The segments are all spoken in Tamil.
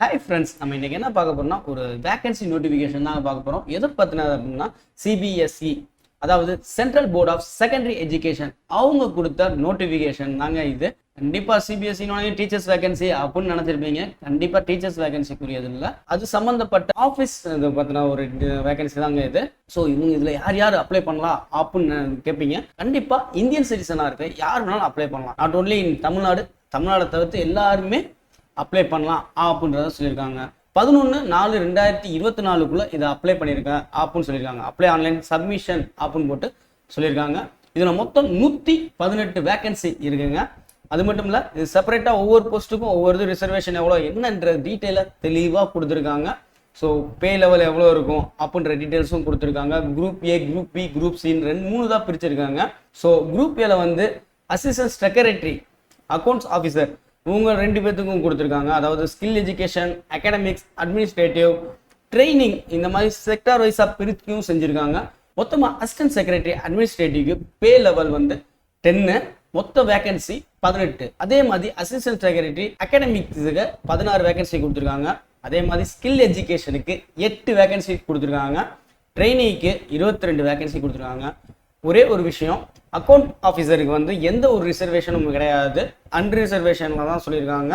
ஹாய் ஃப்ரெண்ட்ஸ் நம்ம இன்றைக்கி என்ன பார்க்க போகிறோம்னா ஒரு வேகன்சி நோட்டிஃபிகேஷன் தான் பார்க்க போகிறோம் எதை பற்றினது அப்படின்னா சிபிஎஸ்இ அதாவது central board of secondary education அவங்க கொடுத்த நோட்டிஃபிகேஷன் தாங்க இது. கண்டிப்பாக சிபிஎஸ்சினாலே டீச்சர்ஸ் வேகன்சி அப்படின்னு நினைச்சிருப்பீங்க. கண்டிப்பாக டீச்சர்ஸ் வேகன்சிக்குரியது இல்லை. அது சம்மந்தப்பட்ட ஆஃபீஸ் இதை பார்த்தினா ஒரு வேகன்சி தாங்க இது. ஸோ இவங்க இதில் யார் யார் அப்ளை பண்ணலாம் அப்படின்னு கேட்பீங்க கண்டிப்பாக இந்தியன் சிட்டிசனாக இருக்குது யார் வேணாலும் அப்ளை பண்ணலாம். நாட் ஓன்லி இன் தமிழ்நாடு தமிழ்நாடை தவிர்த்து எல்லாருமே அப்ளை பண்ணலாம் அப்படின்றத சொல்லியிருக்காங்க. பதினொன்று நாலு ரெண்டாயிரத்தி இருபத்தி நாலுக்குள்ளே இதை அப்ளை பண்ணியிருக்கேன் அப்படின்னு சொல்லியிருக்காங்க. அப்ளை ஆன்லைன் சப்மிஷன் அப்படின்னு போட்டு சொல்லியிருக்காங்க. இதில் மொத்தம் நூற்றி பதினெட்டு வேக்கன்சி இருக்குங்க. அது மட்டும் இல்லை இது செப்பரேட்டாக ஒவ்வொரு போஸ்ட்டுக்கும் ஒவ்வொரு இது ரிசர்வேஷன் எவ்வளோ என்னன்ற டீட்டெயிலை தெளிவாக கொடுத்துருக்காங்க. ஸோ பே லெவல் எவ்வளோ இருக்கும் அப்படின்ற டீட்டெயில்ஸும் கொடுத்துருக்காங்க. Group A group B group சின்னு ரெண்டு மூணு தான் பிரிச்சிருக்காங்க. ஸோ குரூப் ஏல வந்து அசிஸ்டன்ட் செக்ரட்டரி அக்கௌண்ட்ஸ் ஆஃபீஸர் இவங்க ரெண்டு பேர்த்துக்கும் கொடுத்துருக்காங்க. அதாவது skill education academics administrative training இந்த மாதிரி செக்டார் வைஸாக பிரித்தியும் செஞ்சுருக்காங்க. மொத்தமாக அசிஸ்டன்ட் செக்ரட்டரி அட்மினிஸ்ட்ரேட்டிவ்க்கு பே லெவல் வந்து டென்னு மொத்த வேகன்சி பதினெட்டு. அதே மாதிரி அசிஸ்டன்ட் செக்ரட்டரி அகாடமிக்ஸுக்கு பதினாறு வேகன்சி கொடுத்துருக்காங்க. அதே மாதிரி ஸ்கில் எஜுகேஷனுக்கு எட்டு வேகன்சி கொடுத்துருக்காங்க. ட்ரைனிங்க்கு இருபத்தி ரெண்டு வேகன்சி கொடுத்துருக்காங்க. ஒரே ஒரு விஷயம் அக்கௌண்ட் ஆஃபீஸருக்கு வந்து எந்த ஒரு ரிசர்வேஷனும் கிடையாது. அன்ரிசர்வேஷனில் தான் சொல்லியிருக்காங்க.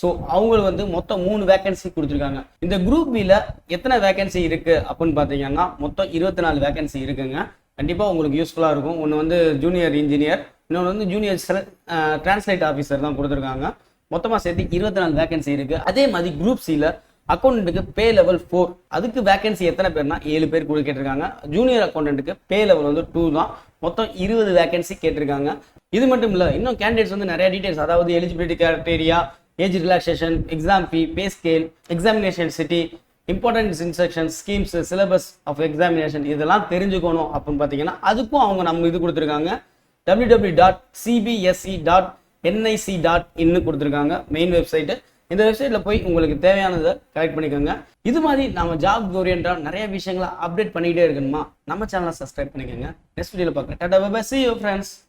ஸோ அவங்க வந்து மொத்தம் மூணு வேகன்சி கொடுத்துருக்காங்க. இந்த குரூப் பியில் எத்தனை வேகன்சி இருக்குது அப்படின்னு பார்த்தீங்கன்னா மொத்தம் இருபத்தி நாலு வேகன்சி இருக்குங்க. கண்டிப்பாக உங்களுக்கு யூஸ்ஃபுல்லாக இருக்கும். ஒன்று வந்து ஜூனியர் இன்ஜினியர் இன்னொன்று வந்து ஜூனியர் டிரான்ஸ்லேட் ஆஃபீஸர் தான் கொடுத்துருக்காங்க. மொத்தமாக சேர்த்து இருபத்தி நாலு வேகன்சி இருக்குது அதே மாதிரி குரூப் சியில் அக்கௌண்ட்டுக்கு பே லெவல் ஃபோர் அதுக்கு வேகன்சி எத்தனை பேர்னா ஏழு பேர் கூட கேட்டிருக்காங்க. ஜூனியர் அக்கௌண்ட்டுக்கு பே லெவல் வந்து டூ தான். மொத்தம் இருபது வேகன்சி கேட்டிருக்காங்க. இது மட்டும் இல்லை இன்னும் கேண்டிடேட்ஸ் வந்து நிறைய டீடைல்ஸ் அதாவது eligibility criteria age relaxation exam fee pay scale examination city importance instruction schemes syllabus of examination இதெல்லாம் தெரிஞ்சுக்கணும் அப்படின்னு பார்த்தீங்கன்னா அதுக்கும் அவங்க நம்ம இது கொடுத்துருக்காங்க. W W dot CBSE dot NIC dot இன்னு கொடுத்துருக்காங்க. மெயின் வெப்சைட்டு இந்த வெப்சைட்டில் போய் உங்களுக்கு தேவையானதை கலெக்ட் பண்ணிக்கோங்க. இது மாதிரி நம்ம ஜாப் ஓரியன்டாக நிறைய விஷயங்களை அப்டேட் பண்ணிக்கிட்டே இருக்கணுமா? நம்ம சேனலை சப்ஸ்கிரைப் பண்ணிக்கோங்க. நெக்ஸ்ட் வீடியோவில் பார்க்குறேன் tata bye see you friends